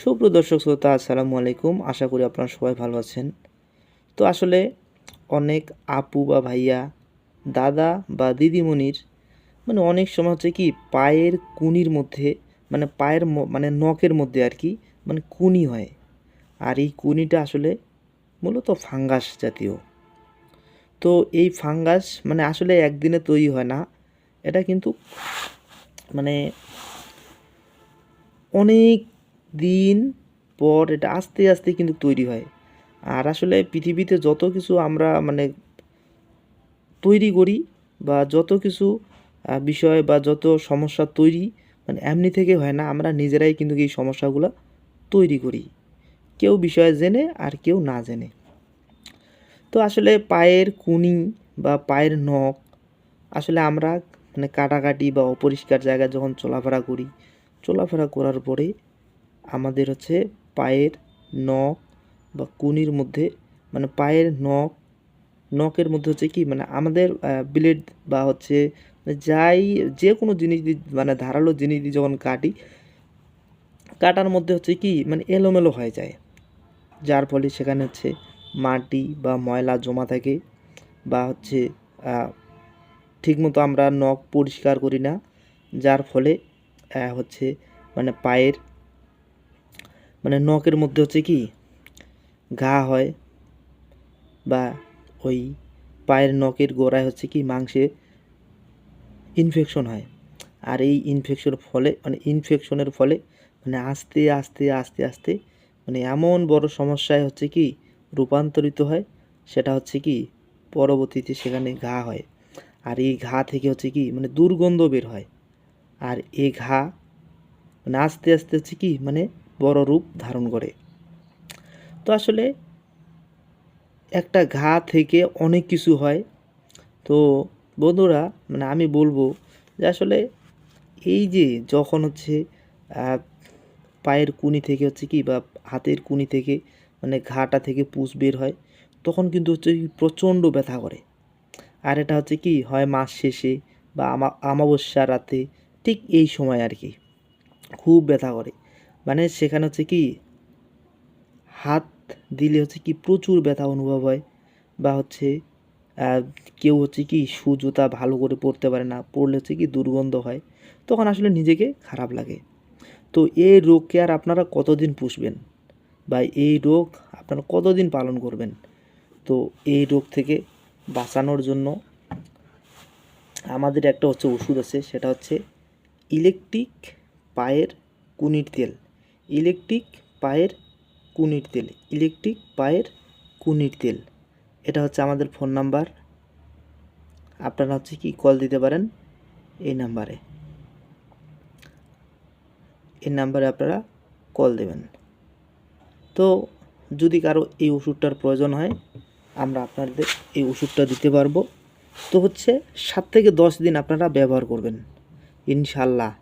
সুপ্রিয় দর্শক শ্রোতা, আসসালামু আলাইকুম। আশা করি আপনারা সবাই ভালো আছেন। তো আসলে অনেক আপু বা ভাইয়া, দাদা বা দিদিমণির মানে অনেক সময় হচ্ছে কি, পায়ের কুনির মধ্যে মানে পায়ের মানে নখের মধ্যে আর কি মানে কুনি হয়। আর এই কুনিটা আসলে মূলত ফাঙ্গাস জাতীয়। তো এই ফাঙ্গাস মানে আসলে একদিনে তৈরি হয় না। এটা কিন্তু মানে অনেক দিন পর এটা আস্তে আস্তে কিন্তু তৈরি হয়। আর আসলে পৃথিবীতে যত কিছু আমরা মানে তৈরি করি বা যত কিছু বিষয় বা যত সমস্যা তৈরি মানে এমনি থেকে হয় না, আমরা নিজেরাই কিন্তু এই সমস্যাগুলো তৈরি করি। কেউ বিষয় জেনে আর কেউ না জেনে। তো আসলে পায়ের কুনি বা পায়ের নখ, আসলে আমরা মানে কাটাকাটি বা অপরিষ্কার জায়গায় যখন চলাফেরা করি, চলাফেরা করার পরে আমাদের হচ্ছে পায়ের নখ বা কুনির মধ্যে মানে পায়ের নখ, নখের মধ্যে হচ্ছে কি মানে আমাদের ব্লেড বা হচ্ছে যাই যে কোনো জিনিস দিয়ে মানে ধারালো জিনিস দিয়ে যখন কাটি, কাটার মধ্যে হচ্ছে কি মানে এলোমেলো হয়ে যায়। যার ফলে সেখানে হচ্ছে মাটি বা ময়লা জমা থাকে বা হচ্ছে ঠিকমতো আমরা নখ পরিষ্কার করি না, যার ফলে হচ্ছে মানে পায়ের মানে নখের মধ্যে হচ্ছে কি, ঘা হয় বা ওই পায়ের নখের গোড়ায় হচ্ছে কি মাংসে ইনফেকশন হয়। আর এই ইনফেকশনের ফলে মানে ইনফেকশনের ফলে মানে আস্তে আস্তে আস্তে আস্তে মানে এমন বড় সমস্যায় হচ্ছে কি রূপান্তরিত হয়, সেটা হচ্ছে কি পরবর্তীতে সেখানে ঘা হয়। আর এই ঘা থেকে হচ্ছে কি মানে দুর্গন্ধ বের হয়। আর এই ঘা মানে আস্তে আস্তে হচ্ছে কি মানে বড় রূপ ধারণ করে। তো আসলে একটা ঘা থেকে অনেক কিছু হয়। তো বন্ধুরা মানে আমি বলব যে আসলে এই যে যখন হচ্ছে পায়ের কুনি থেকে হচ্ছে কি বা হাতের কুনি থেকে মানে ঘাটা থেকে পুষ বের হয়, তখন কিন্তু হচ্ছে প্রচণ্ড ব্যথা করে। আর এটা হচ্ছে কি হয় মাস শেষে বা আমা আমাবস্যা রাতে ঠিক এই সময় আর কি। খুব ব্যথা করে। মানে সেখানে হচ্ছে কি, হাত দিলে হচ্ছে কি প্রচুর ব্যথা অনুভব হয় বা হচ্ছে কেউ হচ্ছে কি শু জুতা ভালো করে পরতে পারে না পরলে হচ্ছে কি দুর্গন্ধ হয়, তখন আসলে নিজেকে খারাপ লাগে। তো এই রোগকে আর আপনারা কতদিন পুষবেন? বা এই রোগ আপনারা কতদিন পালন করবেন? তো এই রোগ থেকে বাঁচানোর জন্য আমাদের একটা হচ্ছে ওষুধ আছে, সেটা হচ্ছে ইলেকট্রিক পায়ের কুনির তেল। ইলেকট্রিক পায়ের কুনির তেল, ইলেকট্রিক পায়ের কুনির তেল। এটা হচ্ছে আমাদের ফোন নাম্বার। আপনারা হচ্ছে কি কল দিতে পারেন এই নাম্বারে। এই নাম্বারে আপনারা কল দেবেন। তো যদি কারও এই ওষুধটার প্রয়োজন হয়, আমরা আপনাদের এই ওষুধটা দিতে পারব। তো হচ্ছে সাত থেকে দশ দিন আপনারা ব্যবহার করবেন ইনশাল্লাহ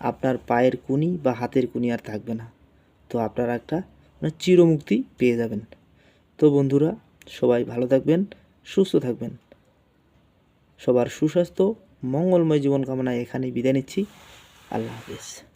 আপনার পায়ের কুনি বা হাতের কুনি আর থাকবে না। তো আপনারা একটা মানে চিরমুক্তি পেয়ে যাবেন। তো বন্ধুরা, সবাই ভালো থাকবেন, সুস্থ থাকবেন। সবার সুস্বাস্থ্য, মঙ্গলময় জীবন কামনায় এখানেই বিদায় নিচ্ছি। আল্লাহ হাফেজ।